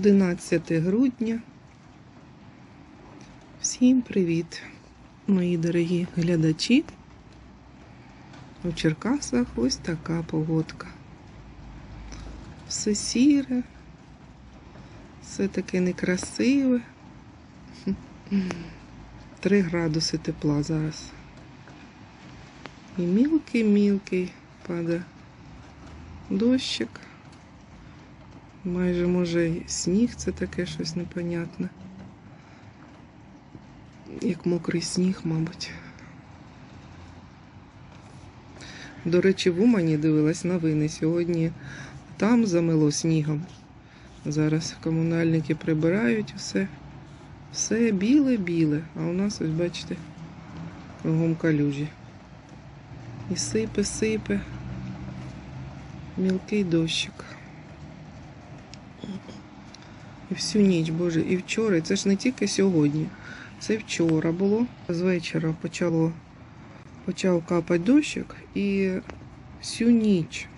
11 грудня. Всім привіт, мої дорогі глядачі. У Черкасах ось така погодка. Все сіре, все таке некрасиве. 3 градуси тепла зараз. І мілкий-мілкий падає дощик. Майже може сніг це таке щось непонятне. Як мокрий сніг, мабуть. До речі, в Умані дивилась новини. Сьогодні там замило снігом. Зараз комунальники прибирають все. Все біле-біле. А у нас, ось бачите, кругом калюжі. І сипе, сипе. Мілкий дощик. І всю ніч, Боже, і вчора, і це ж не тільки сьогодні, це вчора було. З вечора почало, почав капати дощик і всю ніч.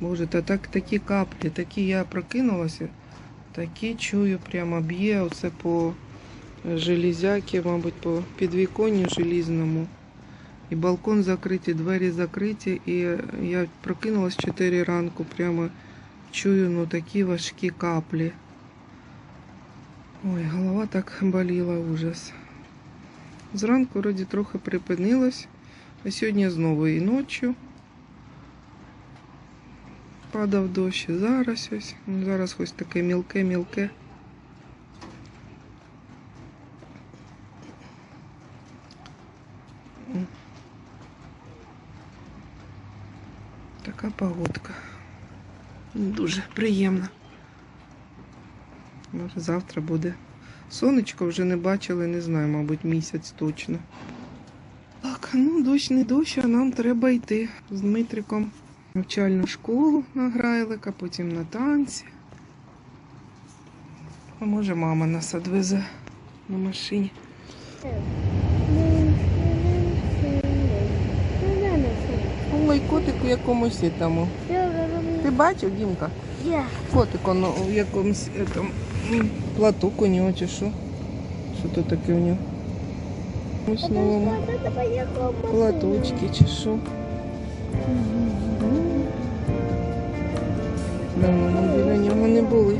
Боже, та так такі каплі, такі я прокинулася, такі чую, прямо б'є оце по железяки, мабуть, по підвіконню желізному. І балкон закритий, двері закриті, і я прокинулась 4 ранку, прямо чую ну, такі важкі каплі. Ой, голова так боліла, ужас. Зранку вроді трохи припинилось, а сьогодні знову і ночі падав дощ, і зараз ось. Ну, Зараз ось таке мілке-мілке. Така погодка. Дуже приємна. Завтра буде. Сонечко вже не бачили, не знаю, мабуть, місяць точно. Так, ну дощ не дощ, а нам треба йти з Дмитриком навчальну школу на Грайлика, потім на танці. А може мама нас відвезе на машині. Ой, котику якомусь тому. Ти бачив, Дімка? Котик он в якомусь этом, м, платок у нього чи що? Що то таке у нього? Ось новому платочки що? Давно ми біля нього не були.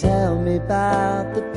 Tell me about the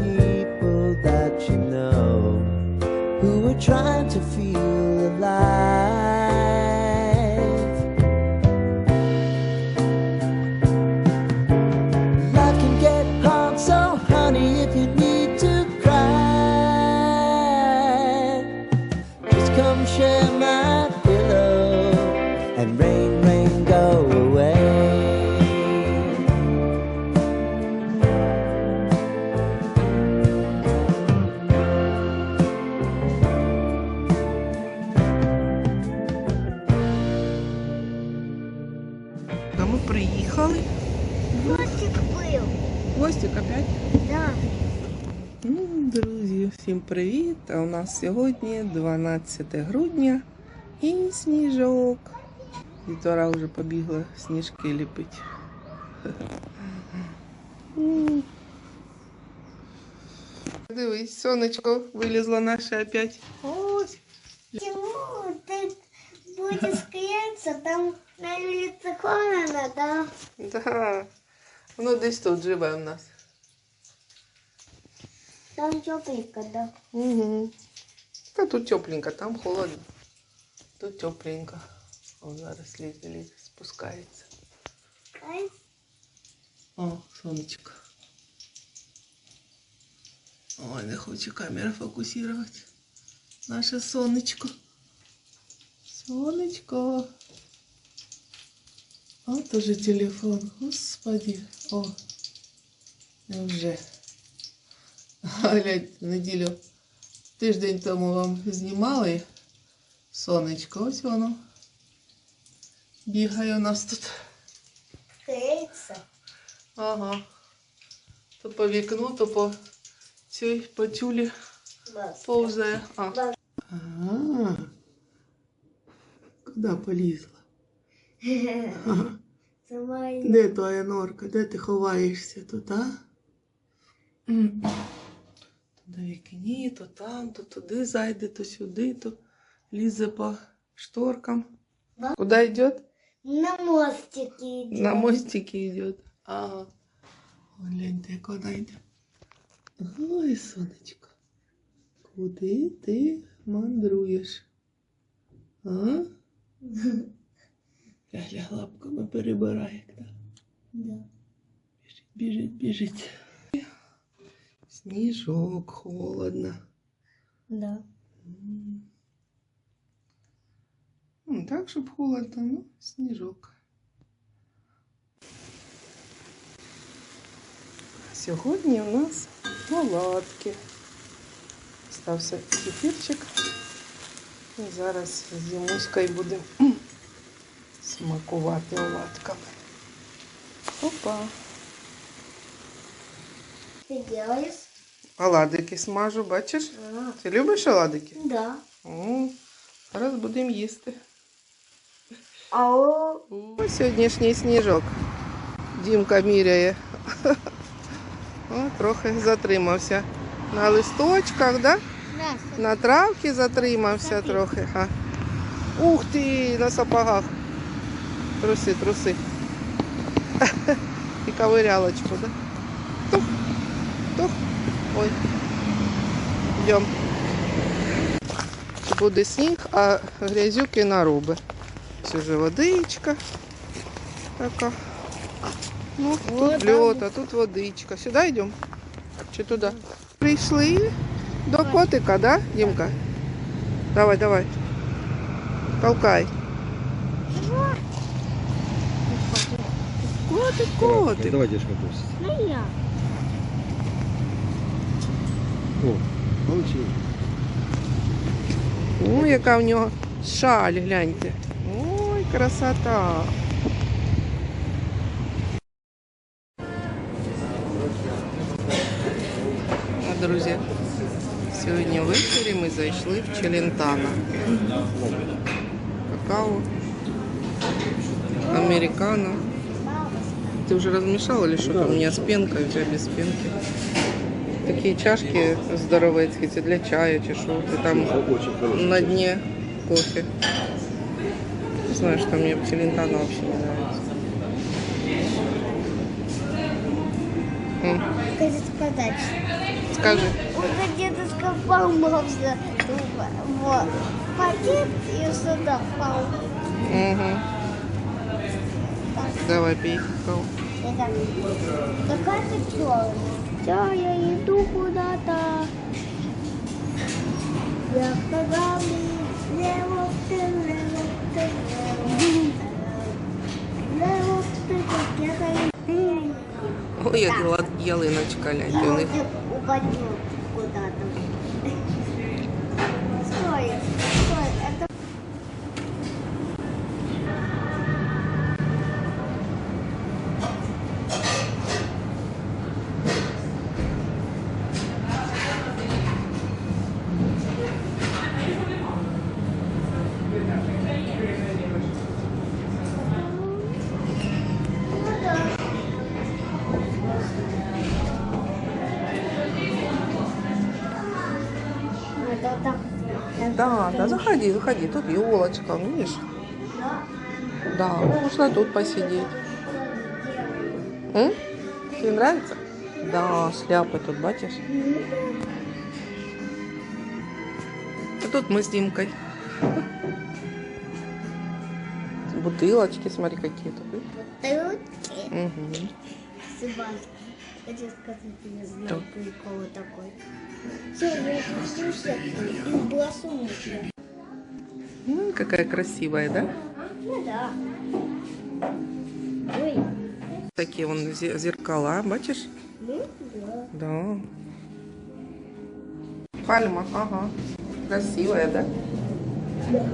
привіт! А у нас сьогодні 12 грудня і сніжок. Дітвора вже побігла сніжки ліпить. М. Дивись, сонечко вилізло наше опять. Ось. Почему ты будешь клеиться? Там на улице холодно, да? Да. Воно десь тут живе у нас. Там тепленько, да? Угу. Та тут тепленько, там холодно. Тут тепленько. О, зараз лізе, лізе, спускається. Ай, О, сонечко. Ой, не хоче камера фокусувати. Наше сонечко. Сонечко. От уже телефон. Господи. О. Вже. Глядь, неділю тиждень тому вам знімали Сонечко, ось воно. Бігає у нас тут. Греется. Ага. То по вікну, то по цій по тюлі повзає. А. Ага. Куди полізла? Ага. Де твоя норка? Де ти ховаєшся тут, а? На вікні, то там, то туди зайде, то сюди, то лізе по шторкам. Да. Куди йде? На мостике идет. На мостике йде. Ага. Гляньте, як вона йде. Ой, сонечко. Куди ти мандруєш? А? Ляля лапками перебирає. так. Да. Біжить, біжить, біжить. Сніжок, холодно. Да. М. Ну, так, щоб холодно, ну, сніжок. Сьогодні у нас оладки. Стався кефірчик. І зараз з Дімуською будемо м, смакувати оладками. Опа. Ты делаешь? Оладики смажу, бачиш? А, Ти любиш оладики? да. О, зараз будемо їсти. Ось сьогоднішній сніжок. Дімка міряє. О, трохи затримався. На листочках, да? да. на травці затримався трохи. А. Ух ти, на сапогах. Труси, труси. І ковирялочку, да? Тух. Ой. Йдем. Буде сніг, а грязюки нароби. Це вже водичка така. Ну, тут льот, а тут водичка. Сюди йдемо? Чи туди? Прийшли до котика, да, Дімка? Давай, давай. Толкай. Котик, котик. Давай, дедушка, пусть. Ну я. О, получил. Ой, яка в нього шаль, гляньте. Ой, красота. А, Друзі, сьогодні ввечері ми зайшли в Челентано. Какао, американо. Ты уже размешал или что-то? У меня с пенкой, у тебя без пенки. Такие чашки здоровецкие, це для чая, чи що. Ти там на дне кофе. Не знаю, что мне Челентано вообще не нравится. Скажи сказать. Скажи. Уже дедушка помылся в пакет и сюда впал. Угу. Давай пей какао. Какая ты черная. Все, я иду куда-то. Я погали, лево ты, лево ты, лево ты, ты, Ой, ла- ялиночка, гляньте, у них. упадет Да, заходи, заходи. Тут елочка, видишь? Да, можно тут посидеть. М? Тебе нравится? Да, шляпы тут, бачишь? А тут мы с Димкой. Бутылочки, смотри, какие тут. Бутылки. Мгм. Себастьян, хочу сказать тебе знак Да. прикола такой. Все, я спустился и бросу Ну, какая красивая, да? Ну да. Ой, Такие вон зе- зеркала, бачишь? ну да. Да. Пальма, ага. Красивая, да? Димка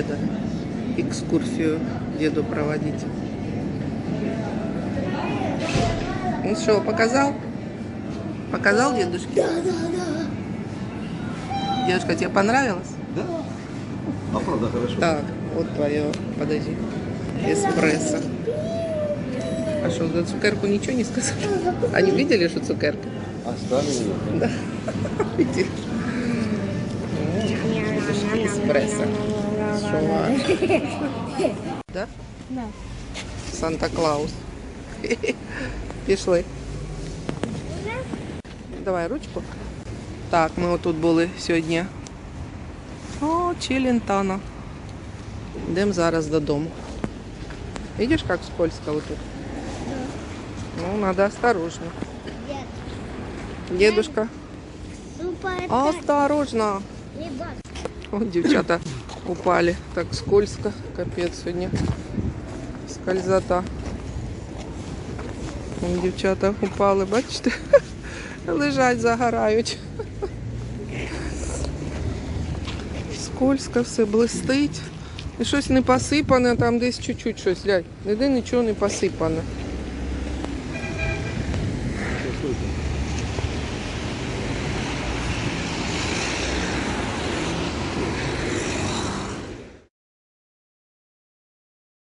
деда экскурсию деду проводить. Ну что, показал? Показал дедушке? Да, да, да. Дедушка, тебе понравилось? Да? А правда хорошо. Так, вот твое, подожди, эспрессо. А что, за цукерку ничего не сказали? Они видели, что цукерка? Оставили. Да. Видели? Эспрессо Шуа. Да? Да. Санта-Клаус. Пішли. Давай ручку. Так, ми отут були сьогодні. О, Челентано. Йдемо зараз додому. Видиш, як скользко вот тут? Ну, надо осторожно. Дед, Дедушка, супер. осторожно. Ребят, О, дівчата упали. Так скользко. Капець сьогодні. Скользота. Вон Дівчата упали, бачите? Лежать, загорають. Скользко все блистить. І щось не посипане, там десь чуть-чуть щось. Глянь, ніде нічого не посипане.